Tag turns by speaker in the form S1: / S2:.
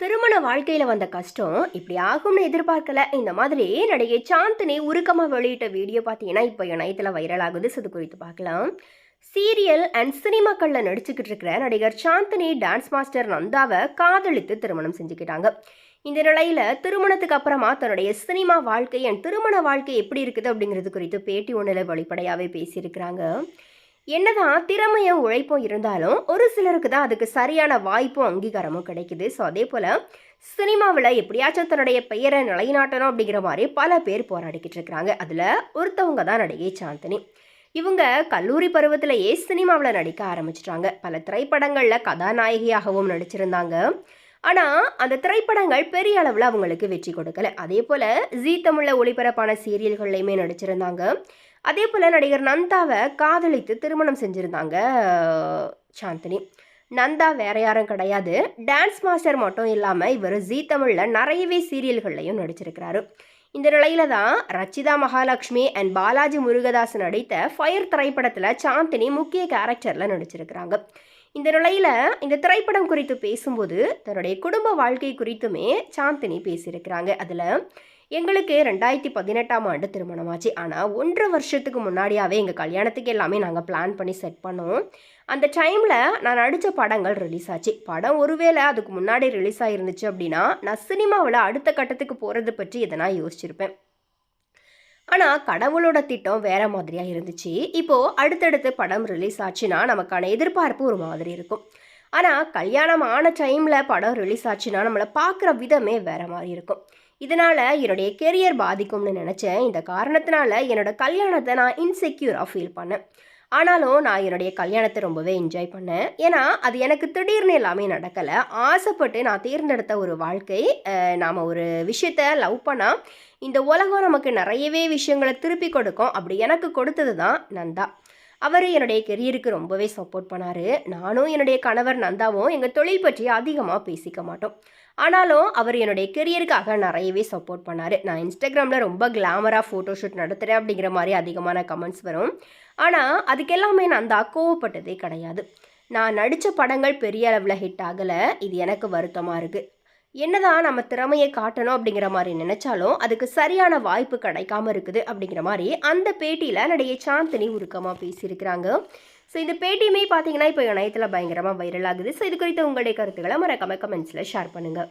S1: திருமண வாழ்க்கையில் வந்த கஷ்டம் இப்படி ஆகும்னு எதிர்பார்க்கல. இந்த மாதிரி நடிகை சாந்தினி உருக்கமாக வெளியிட்ட வீடியோ பார்த்தீங்கன்னா இப்போ இணையத்தில் வைரல் ஆகுது. அது இது குறித்து பார்க்கலாம். சீரியல் அண்ட் சினிமாக்களில் நடிச்சுக்கிட்டு இருக்கிற நடிகர் சாந்தினி டான்ஸ் மாஸ்டர் நந்தாவை காதலித்து திருமணம் செஞ்சுக்கிட்டாங்க. இந்த நிலையில் திருமணத்துக்கு அப்புறமா தன்னுடைய சினிமா வாழ்க்கை அண்ட் திருமண வாழ்க்கை எப்படி இருக்குது அப்படிங்கிறது குறித்து பேட்டி ஒன்றில் வெளிப்படையாகவே பேசியிருக்கிறாங்க. என்னதான் திறமையும் உழைப்பும் இருந்தாலும் ஒரு சிலருக்கு தான் அதுக்கு சரியான வாய்ப்பும் அங்கீகாரமும் கிடைக்குது. ஸோ அதே போல் சினிமாவில் எப்படியாச்சும் தன்னுடைய பெயரை நிலைநாட்டணும் அப்படிங்கிற மாதிரி பல பேர் போராடிக்கிட்டு இருக்கிறாங்க. அதில் ஒருத்தவங்க தான் நடிகை சாந்தினி. இவங்க கல்லூரி பருவத்திலேயே சினிமாவில் நடிக்க ஆரம்பிச்சிட்டாங்க. பல திரைப்படங்களில் கதாநாயகியாகவும் நடிச்சிருந்தாங்க. ஆனால் அந்த திரைப்படங்கள் பெரிய அளவில் அவங்களுக்கு வெற்றி கொடுக்கல. அதே போல் ஜீ தமிழில் ஒளிபரப்பான சீரியல்கள்லையுமே நடிச்சிருந்தாங்க. அதே போல் நடிகர் நந்தாவை காதலித்து திருமணம் செஞ்சுருந்தாங்க சாந்தினி. நந்தா வேற யாரும் கிடையாது. டான்ஸ் மாஸ்டர் மட்டும் இல்லாமல் இவர் ஜீ தமிழில் நிறையவே சீரியல்கள்லையும் நடிச்சிருக்கிறாரு. இந்த நிலையில தான் ரச்சிதா மகாலட்சுமி அண்ட் பாலாஜி முருகதாஸ் நடித்த ஃபயர் திரைப்படத்தில் சாந்தினி முக்கிய கேரக்டரில் நடிச்சிருக்கிறாங்க. இந்த நிலையில் இந்த திரைப்படம் குறித்து பேசும்போது தன்னுடைய குடும்ப வாழ்க்கை குறித்துமே சாந்தினி பேசியிருக்கிறாங்க. அதில் எங்களுக்கு ரெண்டாயிரத்தி பதினெட்டாம் ஆண்டு திருமணமாச்சு. ஆனால் ஒன்றரை வருஷத்துக்கு முன்னாடியாவே எங்கள் கல்யாணத்துக்கு எல்லாமே நாங்கள் பிளான் பண்ணி செட் பண்ணோம். அந்த டைமில் நான் நடித்த படங்கள் ரிலீஸ் ஆச்சு. படம் ஒருவேளை அதுக்கு முன்னாடி ரிலீஸ் ஆகிருந்துச்சு அப்படின்னா நான் சினிமாவில் அடுத்த கட்டத்துக்கு போகிறது பற்றி இதை நான் யோசிச்சிருப்பேன். ஆனால் கடவுளோட திட்டம் வேற மாதிரியாக இருந்துச்சு. இப்போது அடுத்தடுத்து படம் ரிலீஸ் ஆச்சுன்னா நமக்கான எதிர்பார்ப்பு ஒரு மாதிரி இருக்கும். ஆனால் கல்யாணம் ஆன டைமில் படம் ரிலீஸ் ஆச்சுன்னா நம்மளை பார்க்குற விதமே வேற மாதிரி இருக்கும். இதனால் என்னுடைய கெரியர் பாதிக்கும்னு நினச்சேன். இந்த காரணத்தினால என்னோட கல்யாணத்தை நான் இன்செக்யூராக ஃபீல் பண்ணேன். ஆனாலும் நான் என்னுடைய கல்யாணத்தை ரொம்பவே என்ஜாய் பண்ணேன். ஏன்னா அது எனக்கு திடீர்னு எல்லாமே நடக்கலை. ஆசைப்பட்டு நான் தேர்ந்தெடுத்த ஒரு வாழ்க்கை நாம் ஒரு விஷயத்த லவ் பண்ணால் இந்த உலகம் நமக்கு நிறையவே விஷயங்களை திருப்பி கொடுக்கும். அப்படி எனக்கு கொடுத்தது தான் நந்தா. அவர் என்னுடைய கெரியருக்கு ரொம்பவே சப்போர்ட் பண்ணார். நானும் என்னுடைய கணவர் நந்தாவும் எங்கள் தொழில் பற்றி அதிகமாக பேசிக்க மாட்டோம். ஆனாலும் அவர் என்னுடைய கெரியருக்காக நிறையவே சப்போர்ட் பண்ணார். நான் இன்ஸ்டாகிராமில் ரொம்ப கிளாமராக ஃபோட்டோஷூட் நடத்துகிறேன் அப்படிங்கிற மாதிரி அதிகமான கமெண்ட்ஸ் வரும். ஆனால் அதுக்கெல்லாமே நந்தா கோவப்பட்டதே கிடையாது. நான் நடித்த படங்கள் பெரிய அளவில் ஹிட் ஆகலை. இது எனக்கு வருத்தமாக இருக்குது என்னதான் நம்ம திறமையை காட்டணும் அப்படிங்கிற மாதிரி நினைச்சாலும் அதுக்கு சரியான வாய்ப்பு கிடைக்காம இருக்குது அப்படிங்கிற மாதிரி அந்த பேட்டியில் நடிகை சாந்தினி உருக்கமாக பேசியிருக்கிறாங்க. ஸோ இந்த பேட்டியுமே பார்த்தீங்கன்னா இப்போ இணையத்தில் பயங்கரமாக வைரல் ஆகுது. ஸோ இது குறித்த உங்களுடைய கருத்துக்களை மறக்காம கமெண்ட்ஸில் ஷேர் பண்ணுங்கள்